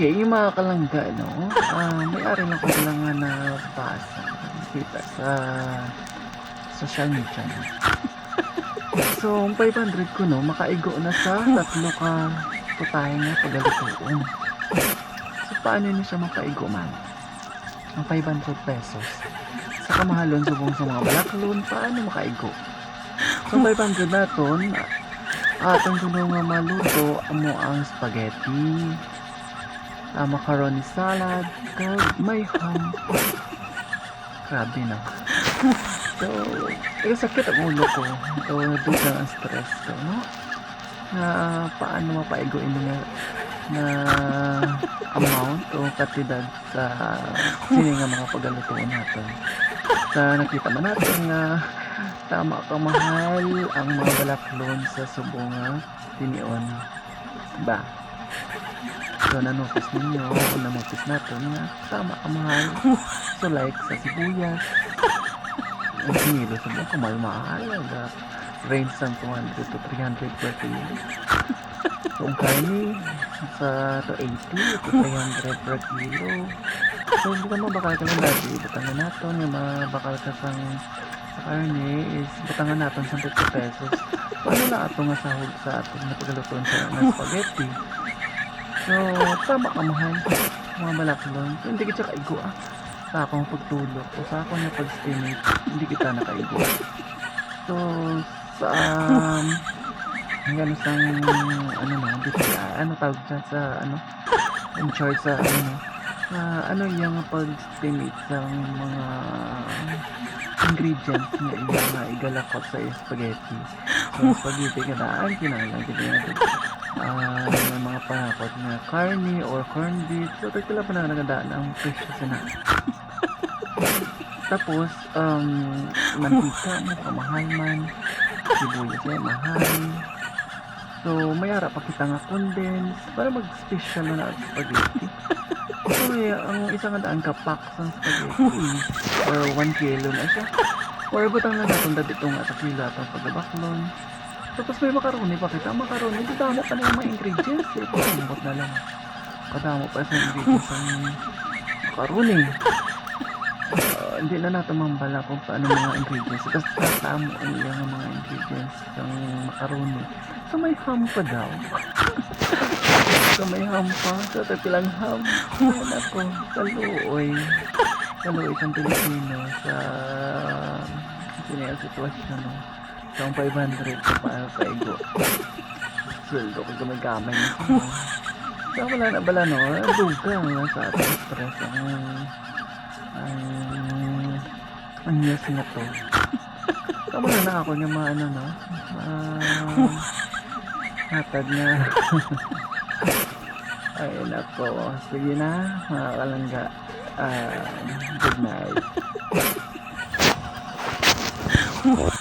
Okay, yung mga kalangga, no? Ah, may-ari lang ko lang nga na basa. Kita sa social media. No? So, ang 500 ko, no, makaigo na sa tatlo ka putahe nga pagalutuon. So, paano niyo siya makaigo man? Ang 500 pesos. Sa kamahalon subong sa mga balaklon, paano makaigo? So, 500 naton, atong kuno nga maluto amo ang spaghetti, ah, macaroni salad, kag may ham. Grabe na. So, eh, sakit ang ulo ko. So, dugang ang stress ko, no? Na paano mapaigoin nga na amount o katidad sa sini nga mga pagalutuon natin. Sa nakita man natin nga tama ka mahal ang mga balaklon sa subong tinion. Ba? So, nanotis ninyo o nanotis natin nga tama mahal. So, like sa sibuyas, ang sinilo sa mga kumalmahal. Aga, range ng 200 to 300 per kilo. So, ang karni, sa to 80 to 300 per kilo. So, hindi ka mabakal ka lang dati. Batangan natin, yung mabakal ka sang sa karne is batangan natin sa 50 pesos. Paano na ato nga sahog sa ating napagalutuan sa ng spaghetti? So, tama ka mahal. Mga balaklon. So, hindi kita kaigo ah. Sa akong pagtulog o sa akong na pag-stimate, hindi kita nakaigo. So, sa um, hanggang sa ano na, DTI, ano tawag dyan sa ano, in charge sa ano, sa ano yung pag-estimate sa mga ingredients na iya nga igalakot sa spaghetti. So, spaghetti ka daan, kinailang kita natin. Ah, may mga panakot na carne or corned beef. So, tagkala pa na nagadaan ang presyo sa na. Tapos, um, mantika, napakamahal man. Sibuyas eh, mahal. So, mayara pa kita nga condense para mag-special na na spaghetti. So, eh, ang isang daan ka pack sa spaghetti or 1 kilo na siya. Or butang na natin dati itong at kilo at ang. Tapos may makaroni pa kita. Makaroni, dadamo pa na yung mga ingredients. Eh, pagkamot na lang. Kadamo pa sa ingredients ng makaroni. Ah, hindi na natin mambala kung paano mga ingredients. Tapos tatamo ang iyang mga ingredients ng macaroni. So may ham pa daw. so may ham pa. So tapilang ham. Ayan ako. Kaluoy. Kaluoy kang Pilipino sa sinayang sitwasyon. No? So ang 500 ko para sa ego. Sweldo ko gamay-gamay na siya. no? So wala na bala no. Dugang na sa ating stress. Ang ang ang news na to. Tama na na ako ng mga ano no. Ah, hatag na. Ay nako. Sige na mga kalangga. Ah, good night.